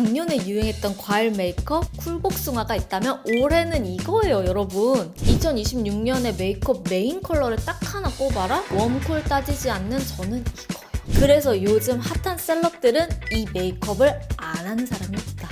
작년에 유행했던 과일 메이크업 쿨복숭아가 있다면 올해는 이거예요 여러분. 2026년에 메이크업 메인 컬러를 딱 하나 꼽아라? 웜쿨 따지지 않는 저는 이거예요. 그래서 요즘 핫한 셀럽들은 이 메이크업을 안 하는 사람이 없다.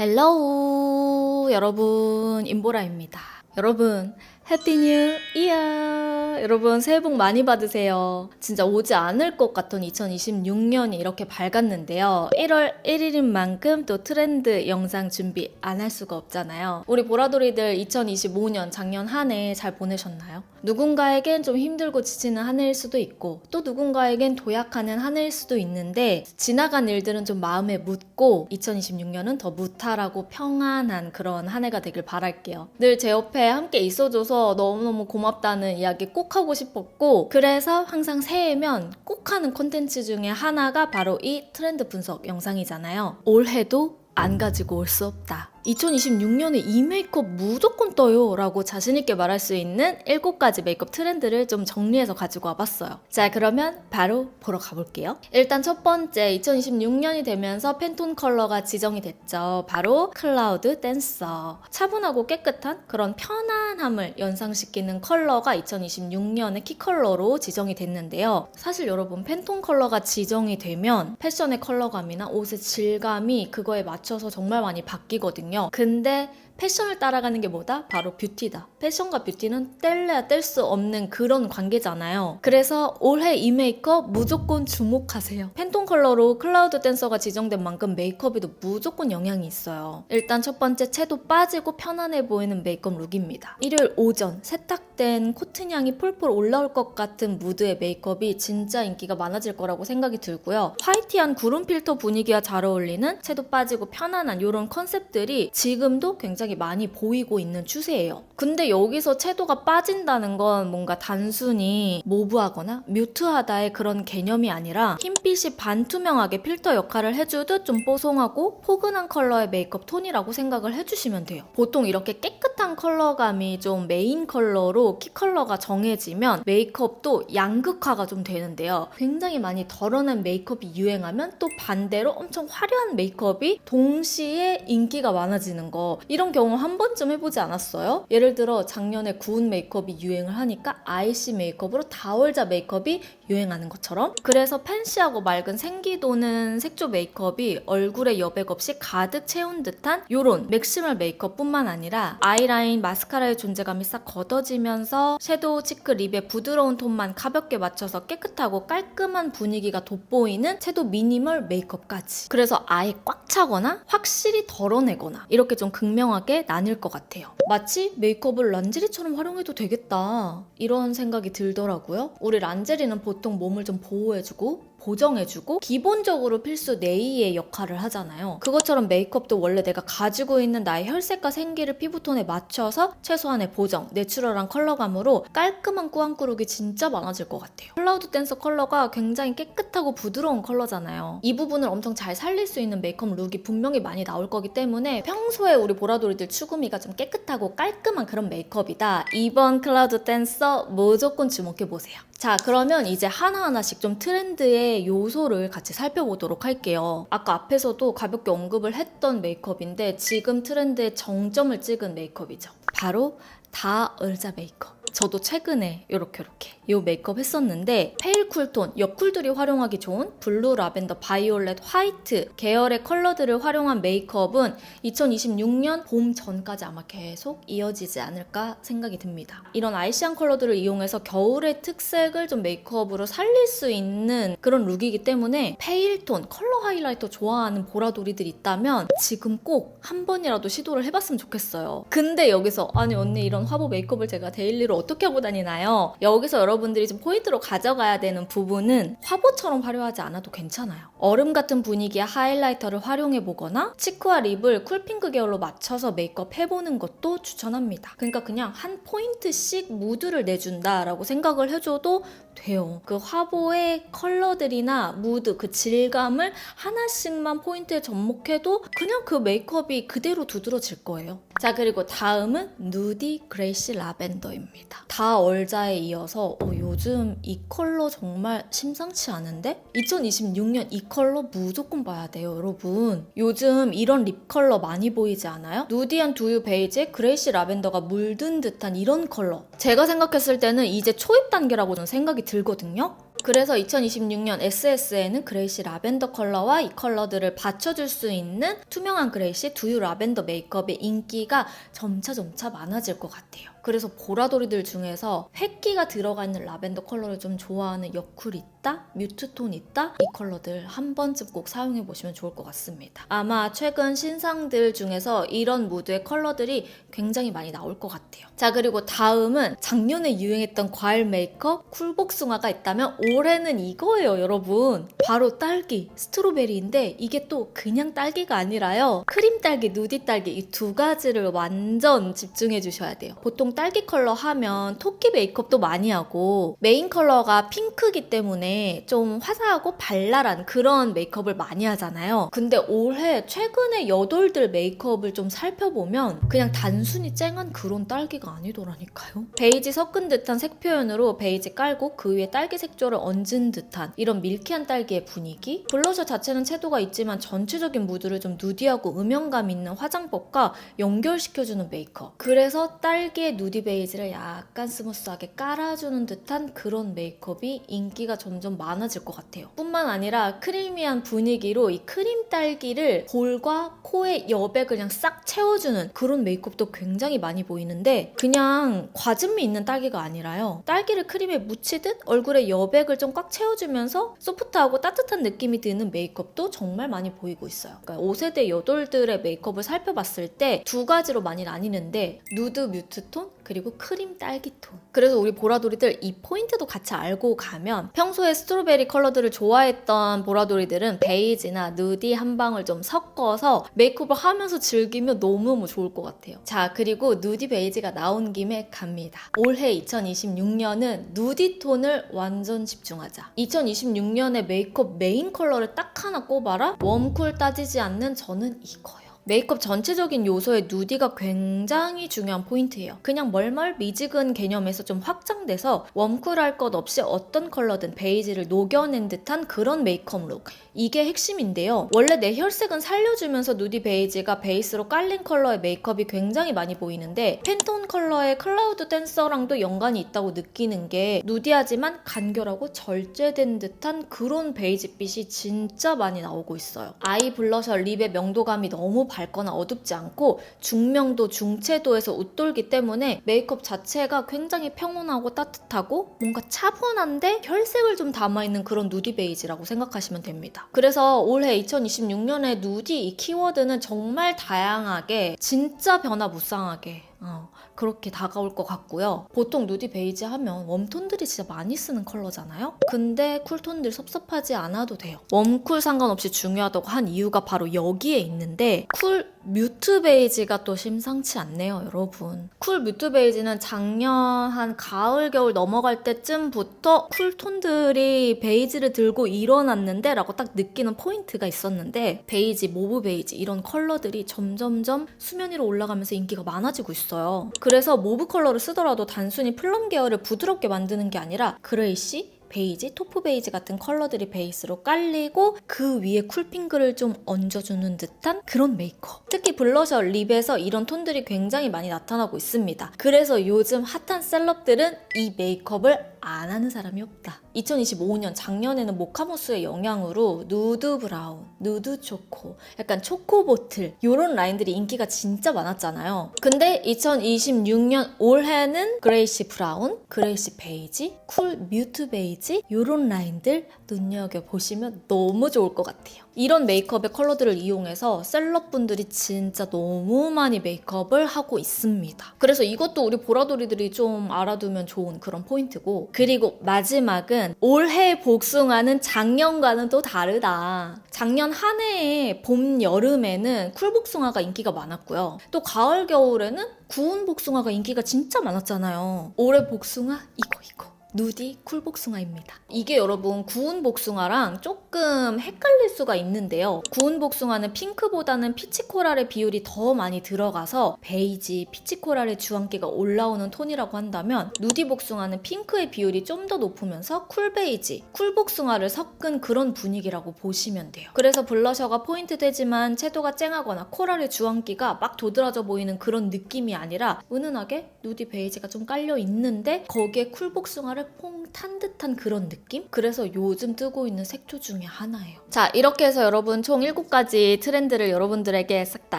헬로우 여러분. 임보라입니다. 여러분 해피 뉴 이어 여러분 새해 복 많이 받으세요. 진짜 오지 않을 것 같던 2026년이 이렇게 밝았는데요. 1월 1일인 만큼 또 트렌드 영상 준비 안 할 수가 없잖아요. 우리 보라돌이들 2025년 작년 한 해 잘 보내셨나요? 누군가에겐 좀 힘들고 지치는 한 해일 수도 있고 또 누군가에겐 도약하는 한 해일 수도 있는데 지나간 일들은 좀 마음에 묻고 2026년은 더 무탈하고 평안한 그런 한 해가 되길 바랄게요. 늘 제 옆에 함께 있어줘서 너무너무 고맙다는 이야기 꼭 하고 싶었고 그래서 항상 새해면 꼭 하는 콘텐츠 중에 하나가 바로 이 트렌드 분석 영상이잖아요. 올해도 안 가지고 올 수 없다 2026년에 이 메이크업 무조건 떠요 라고 자신있게 말할 수 있는 7가지 메이크업 트렌드를 좀 정리해서 가지고 와봤어요. 자, 그러면 바로 보러 가볼게요. 일단 첫 번째, 2026년이 되면서 팬톤 컬러가 지정이 됐죠. 바로 클라우드 댄서. 차분하고 깨끗한 그런 편안함을 연상시키는 컬러가 2026년의 키 컬러로 지정이 됐는데요. 사실 여러분, 팬톤 컬러가 지정이 되면 패션의 컬러감이나 옷의 질감이 그거에 맞춰서 정말 많이 바뀌거든요. 근데 패션을 따라가는 게 뭐다? 바로 뷰티다. 패션과 뷰티는 뗄래야 뗄 수 없는 그런 관계잖아요. 그래서 올해 이 메이크업 무조건 주목하세요. 팬톤 컬러로 클라우드 댄서가 지정된 만큼 메이크업에도 무조건 영향이 있어요. 일단 첫 번째 채도 빠지고 편안해 보이는 메이크업 룩입니다. 일요일 오전 세탁된 코튼 향이 폴폴 올라올 것 같은 무드의 메이크업이 진짜 인기가 많아질 거라고 생각이 들고요. 화이티한 구름 필터 분위기와 잘 어울리는 채도 빠지고 편안한 이런 컨셉들이 지금도 굉장히 많이 보이고 있는 추세예요. 근데 여기서 채도가 빠진다는 건 뭔가 단순히 모브하거나 뮤트하다의 그런 개념이 아니라 흰빛이 반투명하게 필터 역할을 해주듯 좀 뽀송하고 포근한 컬러의 메이크업 톤이라고 생각을 해주시면 돼요. 보통 이렇게 깨끗 한 컬러감이 좀 메인 컬러로 키 컬러가 정해지면 메이크업도 양극화가 좀 되는데요. 굉장히 많이 덜어낸 메이크업이 유행하면 또 반대로 엄청 화려한 메이크업이 동시에 인기가 많아지는 거 이런 경우 한 번쯤 해보지 않았어요? 예를 들어 작년에 구운 메이크업이 유행을 하니까 아이씨 메이크업으로 다월자 메이크업이 유행하는 것처럼 그래서 팬시하고 맑은 생기 도는 색조 메이크업이 얼굴에 여백 없이 가득 채운 듯한 요런 맥시멀 메이크업뿐만 아니라 아이라인, 마스카라의 존재감이 싹 걷어지면서 섀도우, 치크, 립의 부드러운 톤만 가볍게 맞춰서 깨끗하고 깔끔한 분위기가 돋보이는 섀도우 미니멀 메이크업까지. 그래서 아예 꽉 차거나 확실히 덜어내거나 이렇게 좀 극명하게 나뉠 것 같아요. 마치 메이크업을 란제리처럼 활용해도 되겠다. 이런 생각이 들더라고요. 우리 란제리는 보통 몸을 좀 보호해주고 보정해주고 기본적으로 필수 네이의 역할을 하잖아요. 그것처럼 메이크업도 원래 내가 가지고 있는 나의 혈색과 생기를 피부톤에 맞춰서 최소한의 보정, 내추럴한 컬러감으로 깔끔한 꾸안꾸룩이 진짜 많아질 것 같아요. 클라우드 댄서 컬러가 굉장히 깨끗하고 부드러운 컬러잖아요. 이 부분을 엄청 잘 살릴 수 있는 메이크업 룩이 분명히 많이 나올 거기 때문에 평소에 우리 보라돌이들 추구미가 좀 깨끗하고 깔끔한 그런 메이크업이다. 이번 클라우드 댄서 무조건 주목해보세요. 자, 그러면 이제 하나하나씩 좀 트렌드의 요소를 같이 살펴보도록 할게요. 아까 앞에서도 가볍게 언급을 했던 메이크업인데 지금 트렌드의 정점을 찍은 메이크업이죠. 바로 다 을자 메이크업. 저도 최근에 이렇게 이렇게 이 메이크업 했었는데 페일 쿨톤, 여쿨들이 활용하기 좋은 블루, 라벤더, 바이올렛, 화이트 계열의 컬러들을 활용한 메이크업은 2026년 봄 전까지 아마 계속 이어지지 않을까 생각이 듭니다. 이런 아이시한 컬러들을 이용해서 겨울의 특색을 좀 메이크업으로 살릴 수 있는 그런 룩이기 때문에 페일톤, 컬러 하이라이터 좋아하는 보라돌이들 있다면 지금 꼭 한 번이라도 시도를 해봤으면 좋겠어요. 근데 여기서 아니 언니 이런 화보 메이크업을 제가 데일리로 어떻게 하고 다니나요? 여기서 여러분들이 좀 포인트로 가져가야 되는 부분은 화보처럼 화려하지 않아도 괜찮아요. 얼음 같은 분위기의 하이라이터를 활용해 보거나 치크와 립을 쿨핑크 계열로 맞춰서 메이크업 해보는 것도 추천합니다. 그러니까 그냥 한 포인트씩 무드를 내준다라고 생각을 해줘도 돼요. 그 화보의 컬러들이나 무드, 그 질감을 하나씩만 포인트에 접목해도 그냥 그 메이크업이 그대로 두드러질 거예요. 자 그리고 다음은 누디 그레이시 라벤더입니다. 다 얼자에 이어서 어, 요즘 이 컬러 정말 심상치 않은데? 2026년 이 컬러 무조건 봐야 돼요 여러분. 요즘 이런 립 컬러 많이 보이지 않아요? 누디한 두유 베이지에 그레이시 라벤더가 물든 듯한 이런 컬러. 제가 생각했을 때는 이제 초입 단계라고 저는 생각이 들거든요. 그래서 2026년 SS에는 그레이시 라벤더 컬러와 이 컬러들을 받쳐줄 수 있는 투명한 그레이시 두유 라벤더 메이크업의 인기가 점차 점차 많아질 것 같아요. 그래서 보라돌이들 중에서 획기가 들어가 있는 라벤더 컬러를 좀 좋아하는 여쿨 있다, 뮤트톤 있다 이 컬러들 한 번쯤 꼭 사용해 보시면 좋을 것 같습니다. 아마 최근 신상들 중에서 이런 무드의 컬러들이 굉장히 많이 나올 것 같아요. 자 그리고 다음은 작년에 유행했던 과일 메이크업 쿨복숭아가 있다면 올해는 이거예요 여러분. 바로 딸기 스트로베리인데 이게 또 그냥 딸기가 아니라요. 크림 딸기, 누디 딸기 이 두 가지를 완전 집중해 주셔야 돼요. 보통 딸기 컬러 하면 토끼 메이크업도 많이 하고 메인 컬러가 핑크기 때문에 좀 화사하고 발랄한 그런 메이크업을 많이 하잖아요. 근데 올해 최근에 여돌들 메이크업을 좀 살펴보면 그냥 단순히 쨍한 그런 딸기가 아니더라니까요. 베이지 섞은 듯한 색 표현으로 베이지 깔고 그 위에 딸기 색조를 얹은 듯한 이런 밀키한 딸기의 분위기. 블러셔 자체는 채도가 있지만 전체적인 무드를 좀 누디하고 음영감 있는 화장법과 연결시켜주는 메이크업. 그래서 딸기의 누디 베이지를 약간 스무스하게 깔아주는 듯한 그런 메이크업이 인기가 점점 많아질 것 같아요. 뿐만 아니라 크리미한 분위기로 이 크림 딸기를 볼과 코의 여백을 그냥 싹 채워주는 그런 메이크업도 굉장히 많이 보이는데 그냥 과즙미 있는 딸기가 아니라요. 딸기를 크림에 묻히듯 얼굴에 여백을 좀 꽉 채워주면서 소프트하고 따뜻한 느낌이 드는 메이크업도 정말 많이 보이고 있어요. 그러니까 5세대 여돌들의 메이크업을 살펴봤을 때 두 가지로 많이 나뉘는데 누드 뮤트톤 그리고 크림 딸기톤. 그래서 우리 보라돌이들 이 포인트도 같이 알고 가면 평소에 스트로베리 컬러들을 좋아했던 보라돌이들은 베이지나 누디 한 방울 좀 섞어서 메이크업을 하면서 즐기면 너무너무 좋을 것 같아요. 자, 그리고 누디 베이지가 나온 김에 갑니다. 올해 2026년은 누디 톤을 완전 집중하자. 2026년에 메이크업 메인 컬러를 딱 하나 꼽아라? 웜쿨 따지지 않는 저는 이거예요. 메이크업 전체적인 요소의 누디가 굉장히 중요한 포인트예요. 그냥 멀멀 미지근 개념에서 좀 확장돼서 웜쿨할 것 없이 어떤 컬러든 베이지를 녹여낸 듯한 그런 메이크업 룩. 이게 핵심인데요. 원래 내 혈색은 살려주면서 누디 베이지가 베이스로 깔린 컬러의 메이크업이 굉장히 많이 보이는데 팬톤 컬러의 클라우드 댄서랑도 연관이 있다고 느끼는 게 누디하지만 간결하고 절제된 듯한 그런 베이지빛이 진짜 많이 나오고 있어요. 아이 블러셔 립의 명도감이 너무 밝거나 어둡지 않고 중명도 중채도에서 웃돌기 때문에 메이크업 자체가 굉장히 평온하고 따뜻하고 뭔가 차분한데 혈색을 좀 담아있는 그런 누디 베이지라고 생각하시면 됩니다. 그래서 올해 2026년에 누디 이 키워드는 정말 다양하게 진짜 변화무쌍하게 어, 그렇게 다가올 것 같고요. 보통 누디 베이지 하면 웜톤들이 진짜 많이 쓰는 컬러잖아요? 근데 쿨톤들 섭섭하지 않아도 돼요. 웜쿨 상관없이 중요하다고 한 이유가 바로 여기에 있는데 쿨 뮤트 베이지가 또 심상치 않네요, 여러분. 쿨 뮤트 베이지는 작년 한 가을, 겨울 넘어갈 때쯤부터 쿨톤들이 베이지를 들고 일어났는데 라고 딱 느끼는 포인트가 있었는데 베이지, 모브 베이지 이런 컬러들이 점점점 수면 위로 올라가면서 인기가 많아지고 있어요. 그래서 모브 컬러를 쓰더라도 단순히 플럼 계열을 부드럽게 만드는 게 아니라 그레이시, 베이지, 토프 베이지 같은 컬러들이 베이스로 깔리고 그 위에 쿨핑크를 좀 얹어주는 듯한 그런 메이크업. 특히 블러셔, 립에서 이런 톤들이 굉장히 많이 나타나고 있습니다. 그래서 요즘 핫한 셀럽들은 이 메이크업을 안 하는 사람이 없다. 2025년 작년에는 모카모스의 영향으로 누드 브라운, 누드 초코, 약간 초코 보틀 이런 라인들이 인기가 진짜 많았잖아요. 근데 2026년 올해는 그레이시 브라운, 그레이시 베이지, 쿨 뮤트 베이지 이런 라인들 눈여겨 보시면 너무 좋을 것 같아요. 이런 메이크업의 컬러들을 이용해서 셀럽분들이 진짜 너무 많이 메이크업을 하고 있습니다. 그래서 이것도 우리 보라돌이들이 좀 알아두면 좋은 그런 포인트고 그리고 마지막은 올해 복숭아는 작년과는 또 다르다. 작년 한 해에 봄, 여름에는 쿨복숭아가 인기가 많았고요. 또 가을, 겨울에는 구운 복숭아가 인기가 진짜 많았잖아요. 올해 복숭아 이거 이거. 누디 쿨복숭아입니다. 이게 여러분 구운 복숭아랑 조금 조금 헷갈릴 수가 있는데요. 구운 복숭아는 핑크보다는 피치코랄의 비율이 더 많이 들어가서 베이지, 피치코랄의 주황기가 올라오는 톤이라고 한다면 누디 복숭아는 핑크의 비율이 좀 더 높으면서 쿨 베이지, 쿨 복숭아를 섞은 그런 분위기라고 보시면 돼요. 그래서 블러셔가 포인트 되지만 채도가 쨍하거나 코랄의 주황기가 막 도드라져 보이는 그런 느낌이 아니라 은은하게 누디 베이지가 좀 깔려 있는데 거기에 쿨 복숭아를 퐁 탄 듯한 그런 느낌? 그래서 요즘 뜨고 있는 색조 중에 하나예요. 자, 이렇게 해서 여러분 총 7가지 트렌드를 여러분들에게 싹 다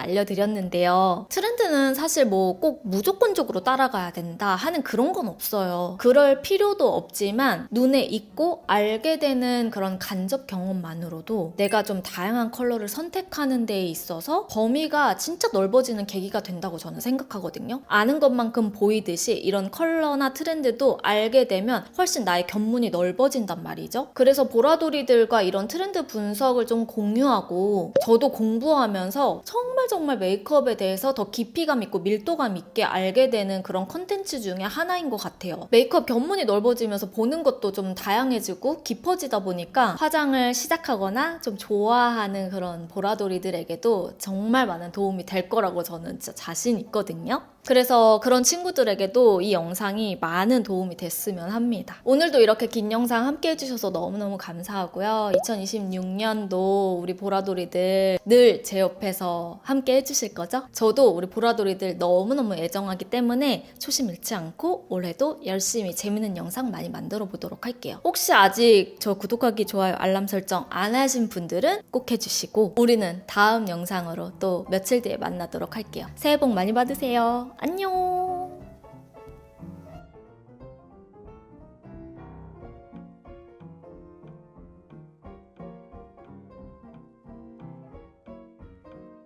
알려드렸는데요. 트렌드는 사실 뭐 꼭 무조건적으로 따라가야 된다 하는 그런 건 없어요. 그럴 필요도 없지만 눈에 익고 알게 되는 그런 간접 경험만으로도 내가 좀 다양한 컬러를 선택하는 데에 있어서 범위가 진짜 넓어지는 계기가 된다고 저는 생각하거든요. 아는 것만큼 보이듯이 이런 컬러나 트렌드도 알게 되면 훨씬 나의 견문이 넓어진단 말이죠. 그래서 보라돌이들과 이런 트렌드 분석을 좀 공유하고 저도 공부하면서 정말 정말 메이크업에 대해서 더 깊이감 있고 밀도감 있게 알게 되는 그런 컨텐츠 중에 하나인 것 같아요. 메이크업 견문이 넓어지면서 보는 것도 좀 다양해지고 깊어지다 보니까 화장을 시작하거나 좀 좋아하는 그런 보라돌이들에게도 정말 많은 도움이 될 거라고 저는 진짜 자신 있거든요. 그래서 그런 친구들에게도 이 영상이 많은 도움이 됐으면 합니다. 오늘도 이렇게 긴 영상 함께 해주셔서 너무너무 감사하고요. 2026년도 우리 보라돌이들 늘 제 옆에서 함께 해주실 거죠? 저도 우리 보라돌이들 너무너무 애정하기 때문에 초심 잃지 않고 올해도 열심히 재밌는 영상 많이 만들어 보도록 할게요. 혹시 아직 저 구독하기, 좋아요, 알람 설정 안 하신 분들은 꼭 해주시고 우리는 다음 영상으로 또 며칠 뒤에 만나도록 할게요. 새해 복 많이 받으세요. 안녕!